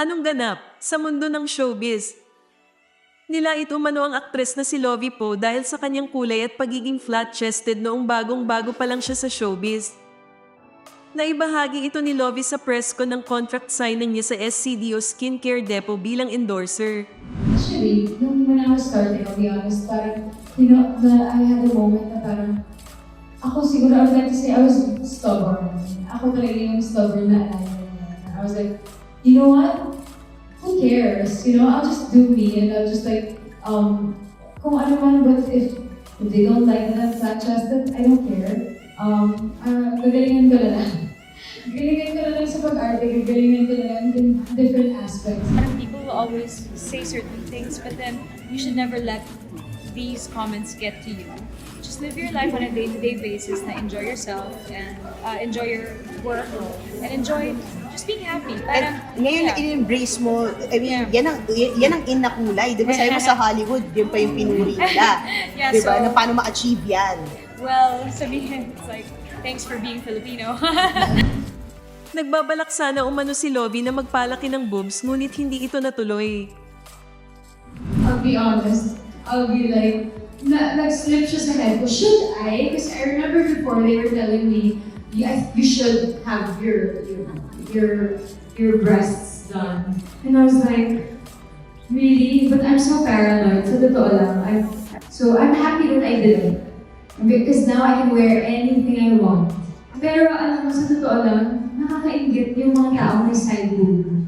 Anong ganap sa mundo ng showbiz? Nilait umano ang aktres na si Lovie Poe dahil sa kanyang kulay at pagiging flat-chested noong bagong-bago pa lang siya sa showbiz. Naibahagi ito ni Lovie sa press ko ng contract signing niya sa SCDO Skincare Depot bilang endorser. Actually, nung when I was starting, I'll be honest, parang, you know, the, I had a moment na parang, ako siguro, I would like to say, I was stubborn. Ako talaga yung stubborn na alayo. I was like, you know what? Who cares? You know, I'll just do me and I'll just like, um, kung ano man, but if, if they don't like that flat-chested, I don't care. Um, uh, gagalingan ko na lang. Gagalingan ko na lang sa pag-arte, gagalingan ko lang in different aspects. People will always say certain things, but then you should never let these comments get to you. Just live your life on a day-to-day basis na enjoy yourself and uh, enjoy your work and enjoy just being happy. And Parang, ngayon, yeah. in-embrace mo, I mean, Yeah. yan, ang, yan ang in na kulay. Di ba sabi mo sa Hollywood, yun pa yung pinuri nila. Yeah, Di ba? so- Na paano ma-achieve yan. Well, sabihin, it's like, thanks for being Filipino. Nagbabalak sana umano si Lovie na magpalaki ng boobs ngunit hindi ito natuloy. I'll be honest, I'll be like, na, nag-slip siya sa head ko, should I? Because I remember before they were telling me, yes, you should have your, your, your, your breasts done. And I was like, really? But I'm so paranoid. Sa totoo lang. I'm, so I'm happy that I didn't. Because now I can wear anything I want. Pero alam mo, sa totoo lang, nakakaingit yung mga taong may side boob.